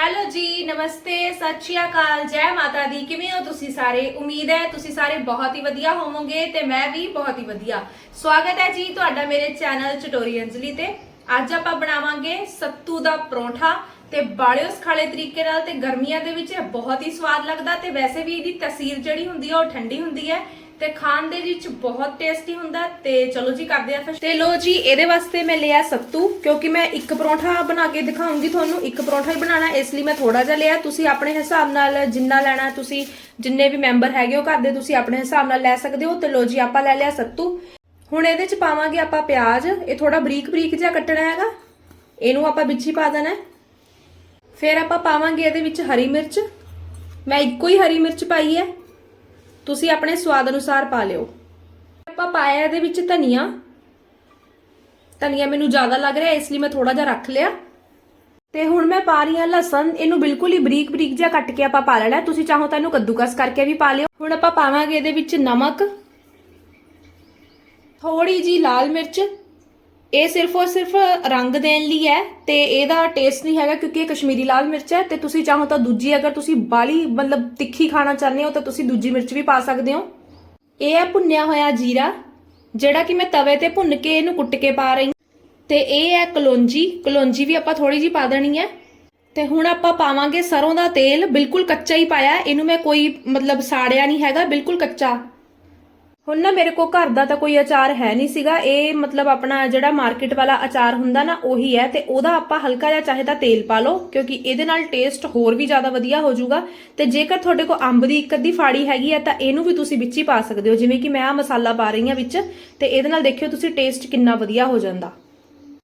Hello ਜੀ, ਨਮਸਤੇ, ਸਤਿ ਸ਼੍ਰੀ ਅਕਾਲ, ਜੈ ਮਾਤਾ ਦੀ। ਕਿਵੇਂ ਹੋ ਤੁਸੀਂ ਸਾਰੇ? ਉਮੀਦ ਹੈ ਤੁਸੀਂ ਸਾਰੇ ਬਹੁਤ ਹੀ ਵਧੀਆ ਹੋਵੋਗੇ ਤੇ ਮੈਂ ਵੀ ਬਹੁਤ ਹੀ ਵਧੀਆ। ਸਵਾਗਤ ਹੈ ਜੀ ਤੁਹਾਡਾ ਮੇਰੇ ਚੈਨਲ ਚਟੋਰੀ ਅੰਜਲੀ ਤੇ ਅੱਜ ਆਪਾਂ ਬਣਾਵਾਂਗੇ ਸੱਤੂ ਦਾ ਪਰੌਂਠਾ। ਤੇ ਬਾਲਿਓ ਸਖਾਲੇ ਤਰੀਕੇ ਨਾਲ ਤੇ ਗਰਮੀਆਂ ਦੇ ਵਿੱਚ ਇਹ ਬਹੁਤ ਹੀ ਸਵਾਦ ਲੱਗਦਾ ਤੇ ਵੈਸੇ ਵੀ ਇਹਦੀ ਤਸੀਰ ਜਿਹੜੀ ਹੁੰਦੀ ਹੈ ਉਹ ਠੰਡੀ ਹੁੰਦੀ ਹੈ ਤੇ ਖਾਣ ਦੇ ਵਿੱਚ ਬਹੁਤ ਟੇਸਟੀ ਹੁੰਦਾ ਤੇ ਚਲੋ ਜੀ ਕਰਦੇ ਆ ਫਿਰ ਤੇ ਲੋ ਜੀ, ਇਹਦੇ ਵਾਸਤੇ ਮੈਂ ਲਿਆ ਸੱਤੂ, ਕਿਉਂਕਿ ਮੈਂ ਇੱਕ ਪਰੌਂਠਾ ਬਣਾ ਕੇ ਦਿਖਾਉਂਗੀ ਤੁਹਾਨੂੰ, ਇੱਕ ਪਰੌਂਠਾ ਹੀ ਬਣਾਉਣਾ, ਇਸ ਲਈ ਮੈਂ ਥੋੜਾ ਜਿਹਾ ਲਿਆ। ਤੁਸੀਂ ਆਪਣੇ ਹਿਸਾਬ ਨਾਲ ਜਿੰਨਾ ਲੈਣਾ, ਤੁਸੀਂ ਜਿੰਨੇ ਵੀ ਮੈਂਬਰ ਹੈਗੇ ਹੋ ਘਰ ਦੇ, ਤੁਸੀਂ ਆਪਣੇ ਹਿਸਾਬ ਨਾਲ ਲੈ ਸਕਦੇ ਹੋ। ਤੇ ਲੋ ਜੀ, ਆਪਾਂ ਲੈ ਲਿਆ ਸੱਤੂ। ਹੁਣ ਇਹਦੇ ਚ ਪਾਵਾਂਗੇ ਆਪਾਂ ਪਿਆਜ਼। ਇਹ ਥੋੜਾ ਬਰੀਕ ਬਰੀਕ ਜਿਹਾ ਕੱਟਣਾ ਹੈਗਾ। ਇਹਨੂੰ ਆਪਾਂ ਵਿੱਚ ਹੀ ਪਾ ਦੇਣਾ ਹੈ। ਫਿਰ ਆਪਾਂ ਪਾਵਾਂਗੇ ਇਹਦੇ ਵਿੱਚ ਹਰੀ ਮਿਰਚ। ਮੈਂ ਇੱਕੋ ਹੀ ਹਰੀ ਮਿਰਚ ਪਾਈ ਹੈ। ਤੁਸੀਂ ਆਪਣੇ ਸਵਾਦ ਅਨੁਸਾਰ ਪਾ ਲਿਓ। ਆਪਾਂ ਪਾਇਆ ਇਹਦੇ ਵਿੱਚ ਧਨੀਆ। ਧਨੀਆ ਮੈਨੂੰ ਜ਼ਿਆਦਾ ਲੱਗ ਰਿਹਾ, ਇਸ ਲਈ ਮੈਂ ਥੋੜਾ ਜਿਹਾ ਰੱਖ ਲਿਆ। ਤੇ ਹੁਣ ਮੈਂ ਪਾ ਰਹੀ ਹਾਂ ਲਸਣ। ਇਹਨੂੰ ਬਿਲਕੁਲ ਹੀ ਬਰੀਕ ਬਰੀਕ ਜਿਹਾ ਕੱਟ ਕੇ ਆਪਾਂ ਪਾ ਲੈਣਾ ਤੁਸੀਂ ਚਾਹੋ ਤਾਂ ਇਹਨੂੰ ਕੱਦੂਕਸ ਕਰਕੇ ਵੀ ਪਾ ਲਿਓ। ਹੁਣ ਆਪਾਂ ਪਾਵਾਂਗੇ ਇਹਦੇ ਵਿੱਚ ਨਮਕ। ਥੋੜੀ ਜੀ ਲਾਲ ਮਿਰਚ। ਇਹ ਸਿਰਫ ਔਰ ਸਿਰਫ ਰੰਗ ਦੇਣ ਲਈ ਹੈ ਤੇ ਇਹਦਾ ਟੇਸਟ ਨਹੀਂ ਹੈਗਾ ਕਿਉਂਕਿ ਇਹ ਕਸ਼ਮੀਰੀ ਲਾਲ ਮਿਰਚ ਹੈ ਤੇ ਤੁਸੀਂ ਚਾਹੋ ਤਾਂ ਦੂਜੀ ਅਗਰ ਤੁਸੀਂ ਬਾਲੀ ਮਤਲਬ ਤਿੱਖੀ ਖਾਣਾ ਚਾਹੁੰਦੇ ਹੋ ਤਾਂ ਤੁਸੀਂ ਦੂਜੀ ਮਿਰਚ ਵੀ ਪਾ ਸਕਦੇ ਹੋ। ਇਹ ਹੈ ਭੁੰਨਿਆ ਹੋਇਆ ਜੀਰਾ, ਜਿਹੜਾ ਕਿ ਮੈਂ ਤਵੇ ਤੇ ਭੁੰਨ ਕੇ ਇਹਨੂੰ ਕੁੱਟ ਕੇ ਪਾ ਰਹੀ ਹਾਂ। ਤੇ ਇਹ ਹੈ ਕਲੋਂਜੀ ਕਲੋਂਜੀ ਵੀ ਆਪਾਂ ਥੋੜੀ ਜੀ ਪਾ ਦੇਣੀ ਹੈ। ਤੇ ਹੁਣ ਆਪਾਂ ਪਾਵਾਂਗੇ ਸਰੋਂ ਦਾ ਤੇਲ, ਬਿਲਕੁਲ ਕੱਚਾ ਹੀ ਪਾਇਆ, ਇਹਨੂੰ ਮੈਂ ਕੋਈ ਮਤਲਬ ਸਾੜਿਆ ਨਹੀਂ ਹੈਗਾ, ਬਿਲਕੁਲ ਕੱਚਾ। ਹੁਣ ਨਾ ਮੇਰੇ ਕੋਲ ਘਰ ਦਾ ਤਾਂ ਕੋਈ ਅਚਾਰ ਹੈ ਨਹੀਂ ਸੀਗਾ। ਇਹ ਮਤਲਬ ਆਪਣਾ ਜਿਹੜਾ ਮਾਰਕੀਟ ਵਾਲਾ ਅਚਾਰ ਹੁੰਦਾ ਨਾ, ਉਹੀ ਹੈ ਤੇ ਉਹਦਾ ਆਪਾਂ ਹਲਕਾ ਜਿਹਾ ਚਾਹੇ ਤਾਂ ਤੇਲ ਪਾ ਲਓ, ਕਿਉਂਕਿ ਇਹਦੇ ਨਾਲ ਟੇਸਟ ਹੋਰ ਵੀ ਜ਼ਿਆਦਾ ਵਧੀਆ ਹੋ ਜਾਊਗਾ। ਤੇ ਜੇਕਰ ਤੁਹਾਡੇ ਕੋਲ ਅੰਬ ਦੀ ਇੱਕ ਅੱਧੀ ਫਾੜੀ ਹੈਗੀ ਹੈ, ਤਾਂ ਇਹਨੂੰ ਵੀ ਤੁਸੀਂ ਵਿੱਚ ਹੀ ਪਾ ਸਕਦੇ ਹੋ। ਜਿਵੇਂ ਕਿ ਮੈਂ ਆ ਮਸਾਲਾ ਪਾ ਰਹੀ ਹਾਂ ਵਿੱਚ, ਤੇ ਇਹਦੇ ਨਾਲ ਦੇਖਿਓ ਤੁਸੀਂ ਟੇਸਟ ਕਿੰਨਾ ਵਧੀਆ ਹੋ ਜਾਂਦਾ।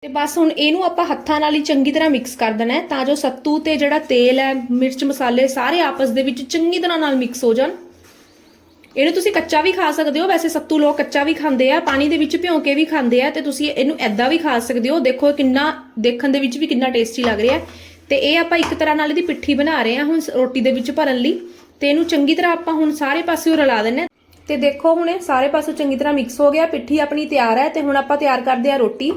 ਤੇ ਬਸ ਹੁਣ ਇਹਨੂੰ ਆਪਾਂ ਹੱਥਾਂ ਨਾਲ ਹੀ ਚੰਗੀ ਤਰ੍ਹਾਂ ਮਿਕਸ ਕਰ ਦੇਣਾ ਹੈ, ਤਾਂ ਜੋ ਸੱਤੂ ਤੇ ਜਿਹੜਾ ਤੇਲ ਹੈ, ਮਿਰਚ ਮਸਾਲੇ ਸਾਰੇ ਆਪਸ ਦੇ ਵਿੱਚ ਚੰਗੀ ਤਰ੍ਹਾਂ ਨਾਲ ਮਿਕਸ ਹੋ ਜਾਣ। ਇਹਨੂੰ ਤੁਸੀਂ ਕੱਚਾ ਵੀ ਖਾ ਸਕਦੇ ਹੋ। ਵੈਸੇ ਸੱਤੂ ਲੋਕ ਕੱਚਾ ਵੀ ਖਾਂਦੇ ਆ, ਪਾਣੀ ਦੇ ਵਿੱਚ ਭਿਉਂ ਕੇ ਵੀ ਖਾਂਦੇ ਆ ਤੇ ਤੁਸੀਂ ਇਹਨੂੰ ਐਦਾਂ ਵੀ ਖਾ ਸਕਦੇ ਹੋ। ਦੇਖੋ ਕਿੰਨਾ, ਦੇਖਣ ਦੇ ਵਿੱਚ ਵੀ ਕਿੰਨਾ ਟੇਸਟੀ ਲੱਗ ਰਿਹਾ। ਹੈ। ਤੇ ਇਹ ਆਪਾਂ ਇੱਕ ਤਰ੍ਹਾਂ ਨਾਲ ਇਹਦੀ ਪਿੱਠੀ ਬਣਾ ਰਹੇ ਹਾਂ ਹੁਣ ਰੋਟੀ ਦੇ ਵਿੱਚ ਭਰਨ ਲਈ। ਤੇ ਇਹਨੂੰ ਚੰਗੀ ਤਰ੍ਹਾਂ ਆਪਾਂ ਹੁਣ ਸਾਰੇ ਪਾਸਿਓਂ ਰਲਾ ਦਿੰਨੇ ਹਾਂ। ਤੇ ਦੇਖੋ ਹੁਣ ਇਹ ਸਾਰੇ ਪਾਸੋਂ ਚੰਗੀ ਤਰ੍ਹਾਂ ਮਿਕਸ ਹੋ ਗਿਆ, ਪਿੱਠੀ ਆਪਣੀ ਤਿਆਰ ਹੈ ਤੇ ਹੁਣ ਆਪਾਂ ਤਿਆਰ ਕਰਦੇ ਆ ਰੋਟੀ।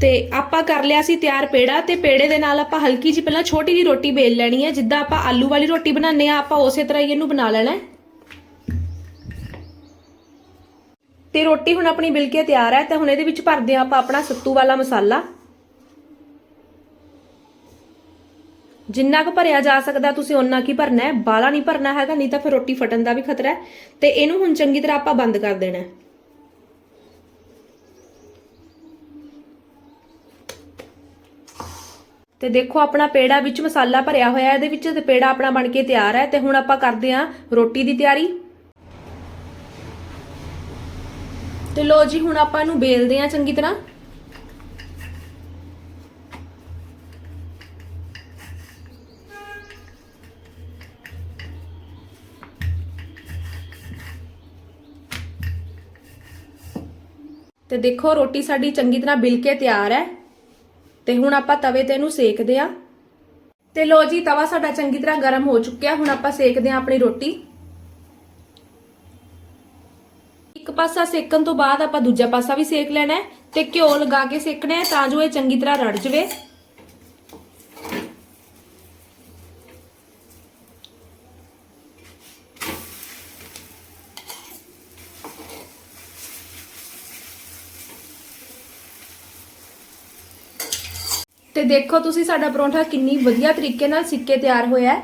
ਤੇ ਆਪਾਂ ਕਰ ਲਿਆ ਸੀ ਤਿਆਰ ਪੇੜਾ ਤੇ ਪੇੜੇ ਦੇ ਨਾਲ ਆਪਾਂ ਹਲਕੀ ਜਿਹੀ ਪਹਿਲਾਂ ਛੋਟੀ ਜਿਹੀ ਰੋਟੀ ਵੇਲ ਲੈਣੀ ਹੈ। ਜਿੱਦਾਂ ਆਪਾਂ ਆਲੂ ਵਾਲੀ ਰੋਟੀ ਬਣਾਉਂਦੇ ਆ, ਆਪਾਂ ਉਸੇ ਤਰ੍ਹਾਂ ਹੀ ਇਹਨੂੰ ਬਣਾ ਲੈਣਾ ਹੈ। ਤੇ ਰੋਟੀ ਹੁਣ ਆਪਣੀ ਬਿਲ ਕੇ ਤਿਆਰ ਹੈ, ਤੇ ਹੁਣ ਇਹਦੇ ਵਿੱਚ ਭਰਦੇ ਆ ਆਪਾਂ ਆਪਣਾ ਸੱਤੂ ਵਾਲਾ ਮਸਾਲਾ। ਜਿੰਨਾ ਕੁ ਭਰਿਆ ਜਾ ਸਕਦਾ ਤੁਸੀਂ ਓਨਾ ਕੀ ਭਰਨਾ ਹੈ ਬਾਲਾ ਨਹੀਂ ਭਰਨਾ ਹੈਗਾ, ਨਹੀਂ ਤਾਂ ਫਿਰ ਰੋਟੀ ਫਟਣ ਦਾ ਵੀ ਖਤਰਾ ਹੈ। ਤੇ ਇਹਨੂੰ ਹੁਣ ਚੰਗੀ ਤਰ੍ਹਾਂ ਆਪਾਂ ਬੰਦ ਕਰ ਦੇਣਾ ਹੈ। ਤੇ ਦੇਖੋ ਆਪਣਾ ਪੇੜਾ ਵਿੱਚ ਮਸਾਲਾ ਭਰਿਆ ਹੋਇਆ ਹੈ ਇਹਦੇ ਵਿੱਚ, ਤੇ ਪੇੜਾ ਆਪਣਾ ਬਣ ਕੇ ਤਿਆਰ ਹੈ, ਤੇ ਹੁਣ ਆਪਾਂ ਕਰਦੇ ਹਾਂ ਰੋਟੀ ਦੀ ਤਿਆਰੀ। ਤੇ ਲੋ ਜੀ, ਹੁਣ ਆਪਾਂ ਇਹਨੂੰ ਬੇਲਦੇ ਹਾਂ ਚੰਗੀ ਤਰ੍ਹਾਂ। ਤੇ ਦੇਖੋ, ਰੋਟੀ ਸਾਡੀ ਚੰਗੀ ਤਰ੍ਹਾਂ ਬਿਲ ਕੇ ਤਿਆਰ ਹੈ। ਤੇ ਹੁਣ ਆਪਾਂ ਤਵੇ ਤੇ ਇਹਨੂੰ ਸੇਕਦੇ ਆ ਤੇ ਲੋ ਜੀ, ਤਵਾ ਸਾਡਾ ਚੰਗੀ ਤਰ੍ਹਾਂ ਗਰਮ ਹੋ ਚੁੱਕਿਆ। ਹੁਣ ਆਪਾਂ ਸੇਕਦੇ ਆ ਆਪਣੀ ਰੋਟੀ। ਇੱਕ ਪਾਸਾ ਸੇਕਣ ਤੋਂ ਬਾਅਦ ਆਪਾਂ ਦੂਜਾ ਪਾਸਾ ਵੀ ਸੇਕ ਲੈਣਾ ਹੈ ਤੇ ਘਿਓ ਲਗਾ ਕੇ ਸੇਕਣਾ ਹੈ ਤਾਂ ਜੋ ਇਹ ਚੰਗੀ ਤਰ੍ਹਾਂ ਰੜ ਜਵੇ। ਤੇ ਦੇਖੋ ਤੁਸੀਂ ਸਾਡਾ ਪਰੌਂਠਾ ਕਿੰਨੀ ਵਧੀਆ ਤਰੀਕੇ ਨਾਲ ਸਿੱਕੇ ਤਿਆਰ ਹੋਇਆ ਹੈ।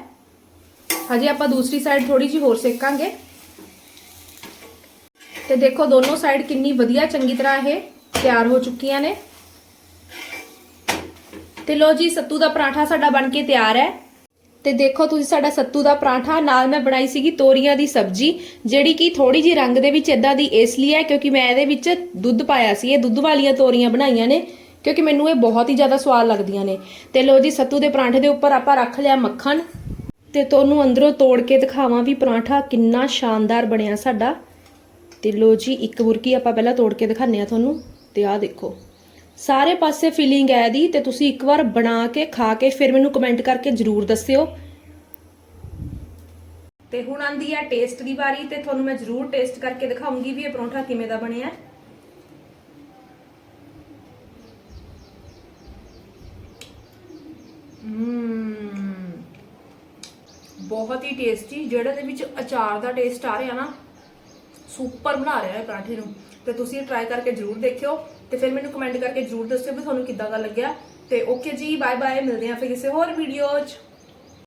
ਹਜੇ ਆਪਾਂ ਦੂਸਰੀ ਸਾਈਡ ਥੋੜੀ ਜਿਹੀ ਹੋਰ ਸੇਕਾਂਗੇ। ਤੇ ਦੇਖੋ ਦੋਨੋਂ ਸਾਈਡ ਕਿੰਨੀ ਵਧੀਆ, ਚੰਗੀ ਤਰ੍ਹਾਂ ਇਹ ਤਿਆਰ ਹੋ ਚੁੱਕੀਆਂ ਨੇ। ਤੇ ਲੋ ਜੀ, ਸੱਤੂ ਦਾ ਪਰਾਂਠਾ ਸਾਡਾ ਬਣ ਕੇ ਤਿਆਰ ਹੈ। ਤੇ ਦੇਖੋ ਤੁਸੀਂ, ਸਾਡਾ ਸੱਤੂ ਦਾ ਪਰਾਂਠਾ, ਨਾਲ ਮੈਂ ਬਣਾਈ ਸੀਗੀ ਤੋਰੀਆਂ ਦੀ ਸਬਜ਼ੀ, ਜਿਹੜੀ ਕਿ ਥੋੜੀ ਜੀ ਰੰਗ ਦੇ ਵਿੱਚ ਇਦਾਂ ਦੀ ਇਸ ਲਈ ਹੈ, ਕਿਉਂਕਿ ਮੈਂ ਇਹਦੇ ਵਿੱਚ ਦੁੱਧ ਪਾਇਆ ਸੀ। ਇਹ ਦੁੱਧ ਵਾਲੀਆਂ ਤੋਰੀਆਂ ਬਣਾਈਆਂ ਨੇ, ਕਿਉਂਕਿ ਮੈਨੂੰ ਇਹ ਬਹੁਤ ਹੀ ਜ਼ਿਆਦਾ ਸਵਾਦ ਲੱਗਦੀਆਂ ਨੇ। ਤੇ ਲੋ ਜੀ, ਸੱਤੂ ਦੇ ਪਰਾਂਠੇ ਦੇ ਉੱਪਰ ਆਪਾਂ ਰੱਖ ਲਿਆ ਮੱਖਣ। ਤੇ ਤੁਹਾਨੂੰ ਅੰਦਰੋਂ ਤੋੜ ਕੇ ਦਿਖਾਵਾਂ ਵੀ ਪਰਾਂਠਾ ਕਿੰਨਾ ਸ਼ਾਨਦਾਰ ਬਣਿਆ ਸਾਡਾ। ਤੇ ਲੋ ਜੀ, ਇੱਕ ਬੁਰਕੀ ਆਪਾਂ ਪਹਿਲਾਂ ਤੋੜ ਕੇ ਦਿਖਾਉਂਦੇ ਆ ਤੁਹਾਨੂੰ ਤੇ ਆਹ ਦੇਖੋ। ਸਾਰੇ ਪਾਸੇ ਫੀਲਿੰਗ ਹੈ ਦੀ ਤੇ ਤੁਸੀਂ ਇੱਕ ਵਾਰ ਬਣਾ ਕੇ, ਖਾ ਕੇ ਫਿਰ ਮੈਨੂੰ ਕਮੈਂਟ ਕਰਕੇ ਜਰੂਰ ਦੱਸਿਓ। ਤੇ ਹੁਣ ਆਂਦੀ ਹੈ ਟੇਸਟ ਦੀ ਵਾਰੀ ਤੇ ਤੁਹਾਨੂੰ ਮੈਂ ਜਰੂਰ ਟੇਸਟ ਕਰਕੇ ਦਿਖਾਉਂਗੀ ਵੀ ਇਹ ਪਰੌਂਠਾ ਕਿਵੇਂ ਦਾ ਬਣਿਆ। ਬਹੁਤ ਹੀ ਟੇਸਟੀ ਜਿਹੜਾ ਦੇ ਵਿੱਚ ਅਚਾਰ ਦਾ ਟੇਸਟ ਆ ਰਿਹਾ ਨਾ ਸੁਪਰ ਬਣਾ ਰਿਹਾ ਹੈ ਪਰਾਂਠੇ ਨੂੰ। ਤੇ ਤੁਸੀਂ ਇਹ ਟਰਾਈ ਕਰਕੇ ਜਰੂਰ ਦੇਖਿਓ ਤੇ ਫਿਰ ਮੈਨੂੰ ਕਮੈਂਟ ਕਰਕੇ ਜਰੂਰ ਦੱਸਿਓ ਵੀ ਤੁਹਾਨੂੰ ਕਿੱਦਾਂ ਦਾ ਲੱਗਿਆ। ਤੇ ਓਕੇ ਜੀ ਬਾਏ ਬਾਏ ਮਿਲਦੇ ਹਾਂ ਫਿਰ ਕਿਸੇ ਹੋਰ ਵੀਡੀਓ 'ਚ।